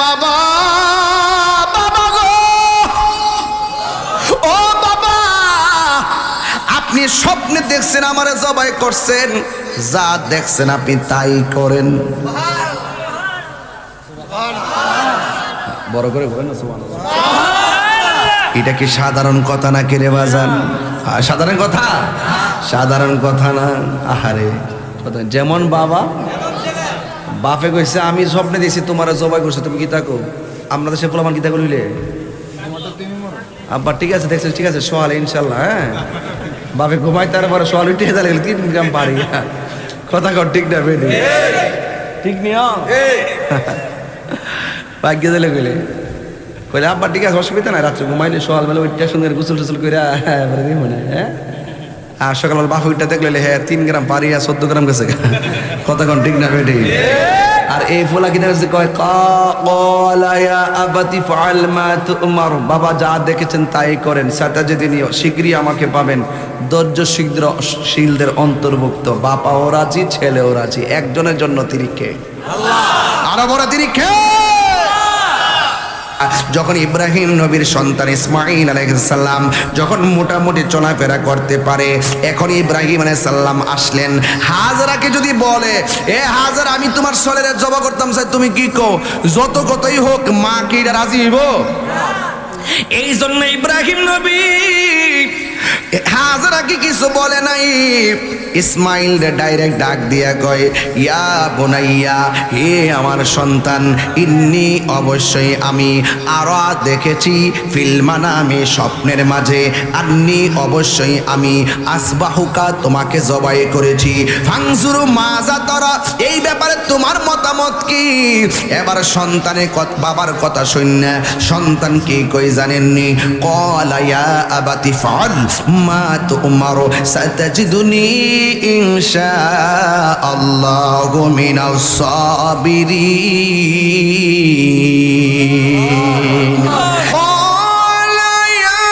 বাবা ও বাবা, আপনি স্বপ্নে দেখছেন, আমারে জবাই করছেন। যা দেখছেন আপনি তাই করেন। বড় করে বলেন এটা কি সাধারণ কথা না কিরে বাজান? সাধারণ কথা? সাধারণ কথা না। আহারে যেমন বাবা বাপে কইছে আমি স্বপ্নে দিয়েছি তোমার জবাই করছে তুমি কি তাকো আমরা তো সে পোলামান কি তাকো লইলে আব্বা ঠিক আছে দেখছ ঠিক আছে সোয়াল ইনশাল্লাহ হ্যাঁ? বাপে ঘুমাই তারপরে সোয়াল উঠে গেলে তিন গ্রাম পারি কথা কর ঠিক না বেটি ঠিক নিও ভাগ্য দিলে কইলে। কইলে আব্বা ঠিক আছে অসুবিধা নাই রাত্রে ঘুমাইলে সোয়াল বেলা উঠতে সুন্দর গোসল টোসল করে হ্যাঁ এবারে দিব না হ্যাঁ? আর সকালবেলা বাফ উঠতে দেখলে হ্যাঁ তিন গ্রাম পারি আর চোদ্দ গ্রাম গেছে। কতক্ষণ ঠিক না বেটি আর এই ফোলা কি দেখছে কয় ক্বালা ইয়া আবাতি ফাআল মা তুমার। বাবা যা দেখেছেন তাই করেন। সেটা যদি নিও শীঘ্রই আমাকে পাবেন। ধৈর্য শীঘ্র শীলদের অন্তর্ভুক্ত। বাপাও রাজি ছেলেও রাজি। একজনের জন্য তিনি কে? আরও বড় তিনি যখন ইব্রাহিম নবীর সন্তান ইসমাইল আলাইসাল্লাম যখন মোটামুটি চলাফেরা করতে পারে, এখন ইব্রাহিম আলাইসাল্লাম আসলেন। হাজারাকে যদি বলে, এ হাজার, আমি তোমার সলের জবা করতাম, স্যার, তুমি কি কো যত কতই হোক, মা কি রাজি হইব? এই জন্য ইব্রাহিম নবী হাজারা কি কিছু বলে নাই? ইসমাইল ডাইরেক্ট ডাক দিয়া কয়, ইয়া বোনাইয়া, হে আমার সন্তান, ইন্নি অবশ্যই আমি আরও দেখেছি ফিল্মানা আমি স্বপ্নের মাঝে। আন্নি অবশ্যই আমি আসবাহুকা তোমাকে জবাই করেছি। ফাংসুরু মাজা তরা, এই ব্যাপারে তোমার মতামত কি? এবার সন্তানের কথা বাবার কথা শূন্য সন্তান কি কই জানেননি? কলাইয়া আবাতি ফল মা তোমার সাতাজিদুনি ইনশা আল্লাহ মিনাস সাবিরিন قال يا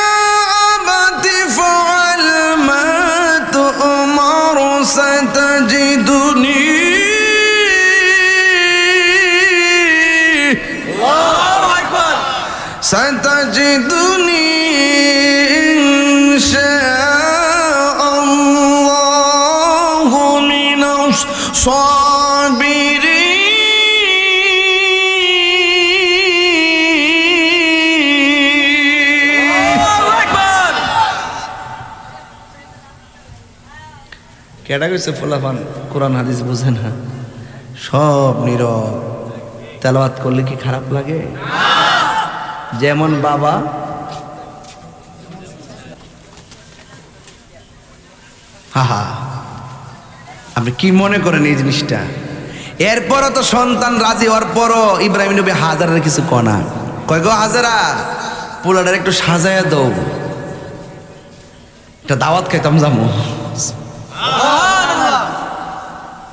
কেডা কইছে ফুলাফান কোরআন হাদিস বুঝে না? সব নীরব। তেলাওয়াত করলে কি খারাপ লাগে? যেমন বাবা। হাহা আপনি কি মনে করেন এই জিনিসটা? এরপরও তো সন্তান রাজি হওয়ার পরও ইব্রাহিম নবী হাজারের কিছু কনা কয় গো হাজারা পোলাটার একটু সাজায়া দাও। একটা দাওয়াত খাইতাম যাব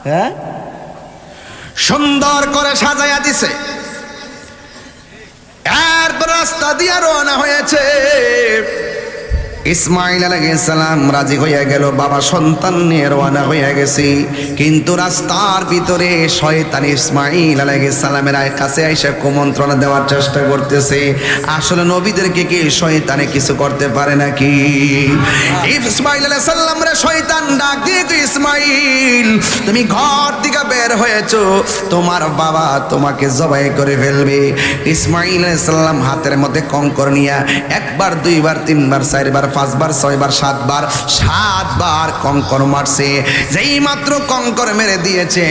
হ্যাঁ? সুন্দর করে সাজাইয়া দিছে। এরপর রাস্তা দিয়ে রওনা হয়েছে। ইসমাইল সালাম রাজি হইয়া গেল, বাবা সন্তান নিয়ে রওনা হইয়া গেছি। কিন্তু রাস্তার ভিতরে শয়তান ইসমাইল সালামের কাছে এসে কুমন্ত্রণা দেওয়ার চেষ্টা করতেছে। আসলে নবীদেরকে কি শয়তানে কিছু করতে পারে নাকি? ইসমাইল সাল্লাম রে শয়তান, ডাক দিয়ে ইসমাইল তুমি ঘর থেকে বের হয়েছো। তোমার বাবা তোমাকে জবাই করে ফেলবে। ইসমাইল সাল্লাম হাতের মধ্যে কঙ্কর নিয়া একবার, দুইবার, তিনবার, চারবার পাঁচবার ছয়বার সাতবার সাতবার কঙ্কর মারছে। যেই মাত্র কঙ্কর মেরে দিয়েছে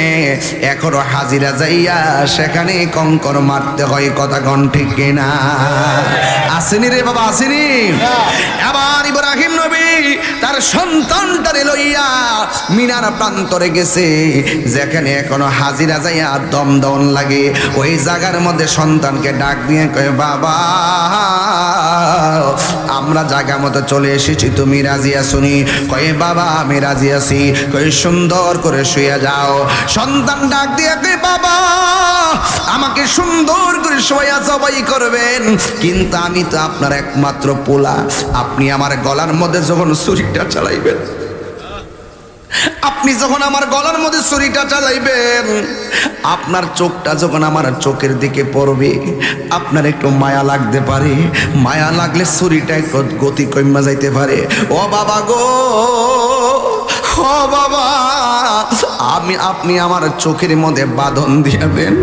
এখনও হাজিরা যাইয়া সেখানে কঙ্কর মারতে হয় কথা কন ঠিক কিনা? আসেনি রে বাবা আসেনি। এবার ইব্রাহিম নবী তার সন্তানটারে লইয়া মিনার প্রান্তরে গেছে। যেখানে এখনও হাজিরা যাইয়া দম দম লাগে। ওই জায়গার মধ্যে সন্তানকে ডাক দিয়ে কয়ে, বাবা, আমরা জায়গা মতো চলে এসেছি, তুমি রাজি আসুনি কয়ে, বাবা, আমি রাজি আছি। কয়ে, সুন্দর করে শুয়ে যাও। সন্তান ডাক দিয়ে কয়ে, বাবা, আমাকে সুন্দর করে শোয়া জবাই করবেন। কিন্তু আমি তো আপনার একমাত্র পোলা। আপনি আমার গলার মধ্যে যখন ছুরিটা চালাইবেন। আপনি যখন আমার গলার মধ্যে ছুরিটা চালাইবেন, আপনার চোখটা যখন আমার চোখের দিকে পড়বে, আপনার একটু মায়া লাগতে পারে। মায়া লাগলে ছুরিটা একটু গতি কমা যাইতে পারে। ও বাবা গো, ও বাবা, আমি, আপনি আমার চোখের মধ্যে বাঁধন দিয়া দেন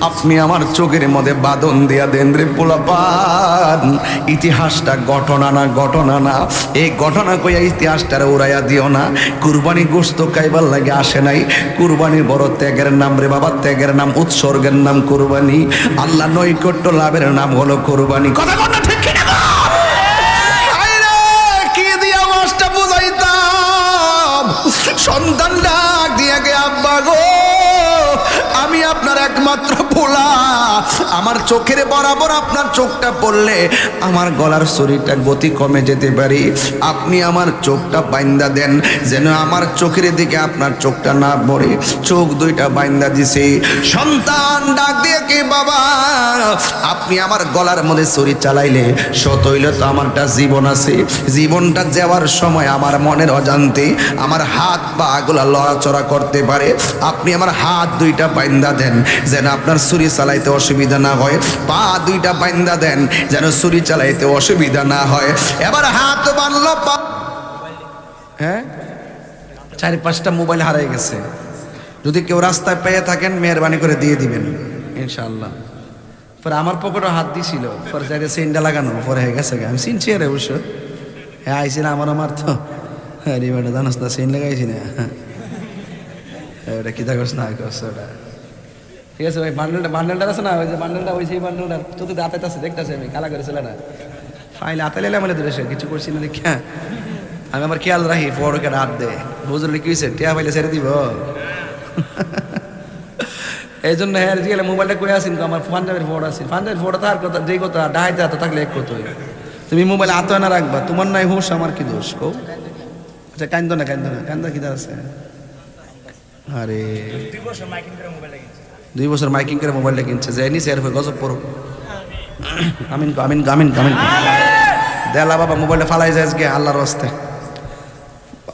আপনি আমার চোখের মধ্যে বাদন দিয়া দেন রে পোলাপান। ইতিহাসটা ঘটনা না ঘটনা না। এই ঘটনা কইয়া ইতিহাসটার উড়াইয়া দিও না। কুরবানি গোস্ত কাইবার লাগে আসে নাই। কুরবানির বড় ত্যাগের নাম রে বাবা, ত্যাগের নাম, উৎসর্গের নাম কুরবানি। আল্লাহ নৈকট্য লাভের নাম হলো কুরবানি। কথা কথা একমাত্র পোলা আমার চোখের বরাবর আপনার চোখটা পড়লে আমার গলার শরীরটা গতি কমে যেতে পারি। আপনি আমার চোখটা বাইন্দা দেন, যেন আমার চোখের দিকে আপনার চোখটা না পড়ে। চোখ দুইটা বাইন্দা দিছে। সন্তান ডাক দিয়ে কে বাবা? আপনি আমার গলার মধ্যে শরীর চালাইলে সত হইলে তো আমারটা জীবন আছে। জীবনটা যাওয়ার সময় আমার মনের অজান্তে আমার হাত পা গুলা লড়াচড়া করতে পারে। আপনি আমার হাত দুইটা বাইন্দা দেন। যেন আপনার ছুরি চালাইতে অসুবিধা না হয়। পা দুইটা বাইন্দা দেন, যেন ছুরি চালাইতে অসুবিধা না হয়। এবার হাত বানলো পা হ্যাঁ? চারি পাঁচটা মোবাইল হারিয়ে গেছে। যদি কেউ রাস্তায় পেয়ে থাকেন, মেহরবানি করে দিয়ে দিবেন, ইনশাআল্লাহ। পরে আমার পকেটও হাত দিছিল, পরে যাইতে সিনটা লাগানো, পরে হয়ে গেছে আমি আরে অবশ্য। হ্যাঁ আইসি না আমার আমার তো। হ্যাঁ রে বেটা, জানাস না, সিন লাগাইছি না। হ্যাঁ ওটা কি থাকস না করছে ওটা। ঠিক আছে ভাই, বান্ডেলটা বান্ডেলটা আছে না? ওই যে বান্ডেলটা, ওই সেই বান্ডেলটা তো তো হাতে আছে, দেখতেছে আমি কালা করে ছেলেটা। ফাইলে হাতে লেলে মানে দূরে কিছু করছি না দেখি। আমি আমার খেয়াল রাখি বড়কে হাত দে। বুঝলি কি হয়েছে টিয়া পাইলে ছেড়ে দিব। এই জন্য হ্যাঁ গেলে মোবাইলটা কই আসিন আমার পাঞ্জাবের ফোন আসিন পাঞ্জাবের ফোনটা তার কথা যেই কথা ডাহাইতে হাতে থাকলে এক কত তুমি মোবাইল হাতে না রাখবা, তোমার নাই হুঁশ, আমার কি দোষ কো আচ্ছা কান্দ না কান্দ না, কান্দ কি আছে? আরে। দুই বছর মাইকিং করে মোবাইলটা কিনছে যে নি স্যার গজব পড়ো আমিন আমিন আমিন আমিন। দেলা বাবা মোবাইলটা ফালাই যায় আজকে আল্লাহর হস্তে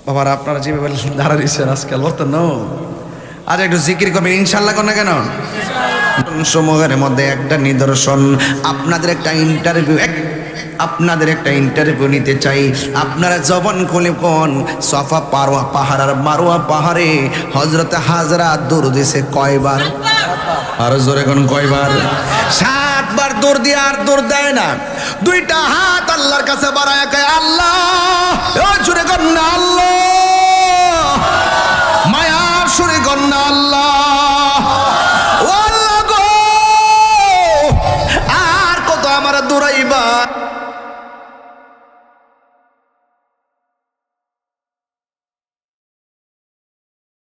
বাবার আপনারা যেভাবে দাঁড়া দিচ্ছেন আজকাল বলতেন নো। আজ একটু জিকির করবেন ইনশাল্লাহ কোন না কেন? সমূহের মধ্যে একটা নিদর্শন আপনাদের একটা ইন্টারভিউ আপনাদের একটা ইন্টারভিউ নিতে চাই। আপনারা জবন খুলে কোন? সফা পারোয়া পাহাড় আর মারোয়া পাহাড়ে। হজরত হাজরা দূর দিছে কয়বার? আর জোরে কোন কয়বার? সাতবার দৌড় দিয়ে আর দূর দেয় না। দুইটা হাত আল্লাহর কাছে বাড়ায় আল্লাহ জোরে কোন আল্লাহ।